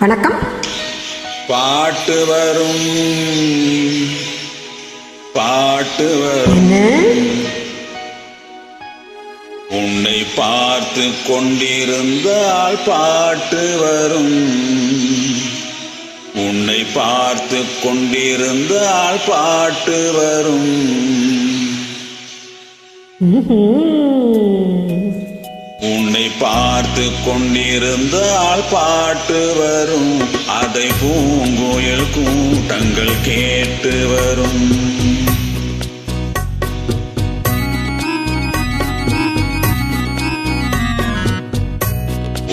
வணக்கம். பாட்டு வரும். பாட்டு வரும். உன்னை பார்த்து கொண்டிருந்தால் பாட்டு வரும். உன்னை பார்த்து கொண்டிருந்தால் பாட்டு வரும். உன்னை பார்த்து கொண்டிருந்தால் பாட்டு வரும். அதை பூங்கோயில் கூட்டங்கள் கேட்டு வரும்.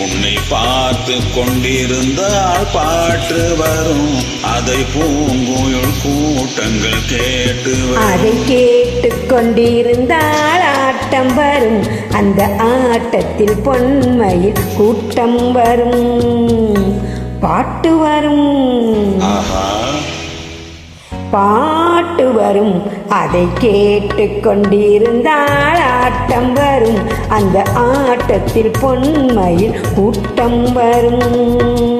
உன்னை பார்த்து கொண்டிருந்தால் பாட்டு வரும். அதை பூங்குயில் கூட்டங்கள் கேட்டு அதை கேட்டு கொண்டிருந்தால் ஆட்டம் வரும். அந்த ஆட்டத்தில் பொன்மையில் கூட்டம் வரும். பாட்டு வரும். பாட்டு வரும். அதை கேட்டு கொண்டிருந்தால் ஆட்டம் வரும். அந்த ஆட்டத்தில் பொன்மையில் கூட்டம் வரும்.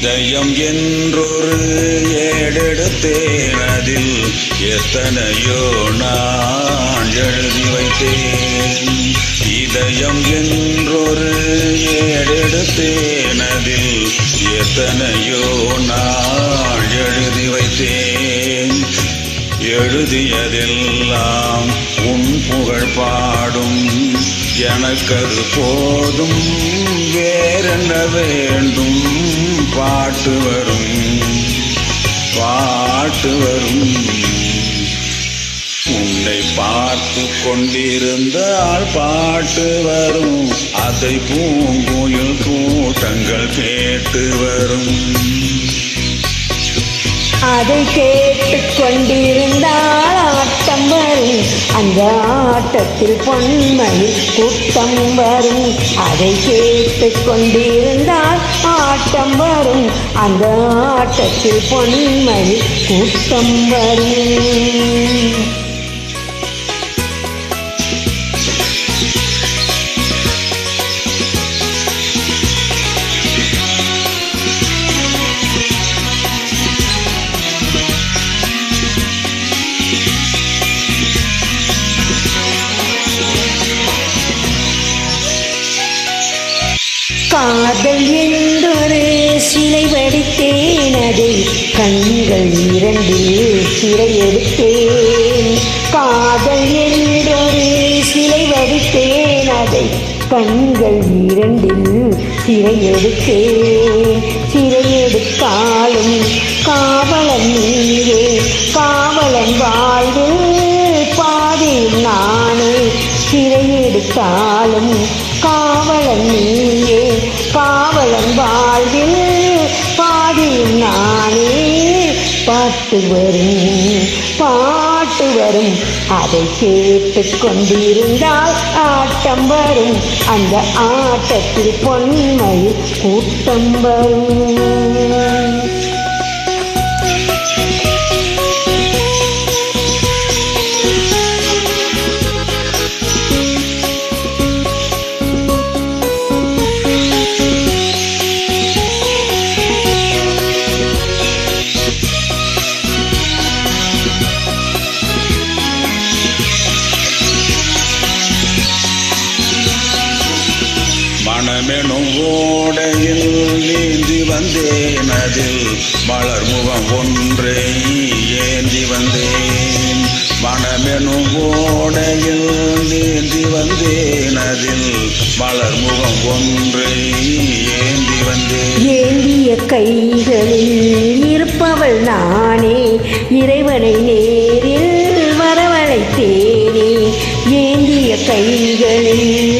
இதயம் என்றொரு ஏடெடுத்தேன். அதில் எத்தனையோ நான் எழுதி வைத்தேன். இதயம் என்றொரு ஏடெடுத்தேன். அதில் எத்தனையோ நான் எழுதி வைத்தேன். எழுதியதெல்லாம் உன் புகழ் பாடும். எனக்கது போதும் வேறென்ன வேண்டும்? பாட்டு வரும் பாட்டு வரும். உன்னை பார்த்து கொண்டிருந்தால் பாட்டு வரும். அதை பூங்குயில் கூட்டங்கள் கேட்டு வரும். அதை கேட்டு கொண்டிருந்தால் ஆட்டம் வரும் அந்த ஆட்டத்தில் பொன்மையில் கூட்டம் வரும். அதை கேட்டு கொண்டிருந்தால் ஆட்டம் வரும். அந்த ஆட்டத்தில் பொன்மையில் கூட்டம் வரும். காதல் என்றொரு சிலை வடித்தேன். அதை கண்கள் இரண்டில் சிறை எடுத்தேன் காதல் என்றொரு சிலை வடித்தேன். அதை கண்கள் இரண்டில் சிறை எடுத்தேன் சிறை எடுத்தாலும் காவலன் நீரே காவலன் வாழ்வு பாதையில் நானே. சிறை எடுத்தாலும் காவலன் நீ வாழ்வில் பாடி நானே பாட்டு வரும் பாட்டு வரும். அதை கேட்டு கொண்டிருந்தால் ஆட்டம் வரும். அந்த ஆட்டத்தில் பொன்மையில் கூட்டம் வரும். மனமெனும் ஓடையில் நீந்தி வந்தேன் அதில் மலர் முகம் ஒன்றை ஏந்தி வந்தேன். மனமெனும் ஓடையில் நீந்தி வந்தேன் அதில் மலர் முகம் ஒன்றை ஏந்தி வந்தேன். ஏந்திய கைகளில் இருப்பவள் நானே இறைவனை நேரில் வரவழைத்தேனே. ஏந்திய கைகளில்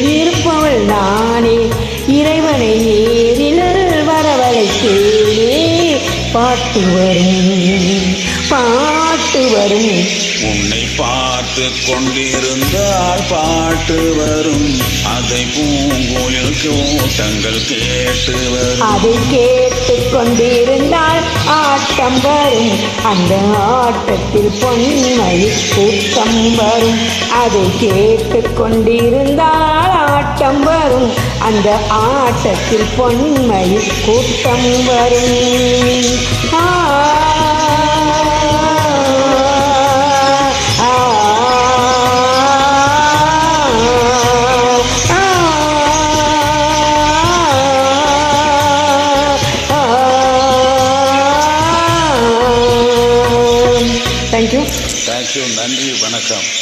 பாட்டு வரும். பாட்டு வரும். உன்னை பார்த்து கொண்டிருந்தால் பாட்டு வரும். அதை பூங்குயில் கூட்டங்கள் கேட்டு வரும். அதை கேட்டு கொண்டிருந்தால் ஆட்டம் வரும். அந்த ஆட்டத்தில் பொன்மை கூட்டம் வரும். அதை கேட்டு கொண்டிருந்தால் ஆட்டம் வரும். அந்த ஆட்டத்தில் பொன்மை கூட்டம் வரும். นะครับ